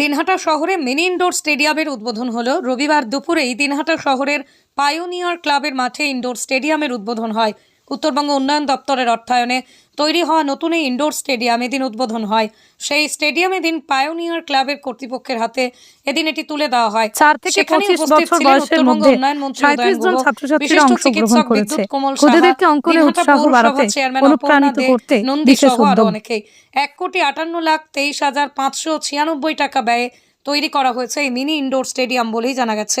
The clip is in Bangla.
দিনহাটা শহরে মিনি ইনডোর স্টেডিয়ামের উদ্বোধন হলো। রবিবার দুপুরেই দিনহাটা শহরের পায়োনিয়ার ক্লাবের মাঠে ইনডোর স্টেডিয়ামের উদ্বোধন হয়। উত্তরবঙ্গ উন্নয়ন দপ্তরের অর্থায়নে তৈরি হওয়া নতুন এই ইনডোর স্টেডিয়াম এদিন উদ্বোধন হয়। সেই স্টেডিয়াম এদিন পায়োনিয়ার ক্লাবের কর্তৃপক্ষের হাতে এদিন এটি তুলে দেওয়া হয়। চার থেকে পঁচিশ বছর বয়সের মধ্যে সাঁত্রিশ জন ছাত্রছাত্রীরা অংশগ্রহণ করেছে। ক্ষুদেদেরকে অঙ্কনে উৎসাহ বাড়াতে অনুপ্রাণিত করতে বিশেষ উদ্যোগ। অনেকেই। এক কোটি আটান্ন লাখ তেইশ হাজার পাঁচশো ছিয়ানব্বই টাকা ব্যয়ে তৈরি করা হয়েছে এই মিনি ইনডোর স্টেডিয়াম বলেই জানা গেছে।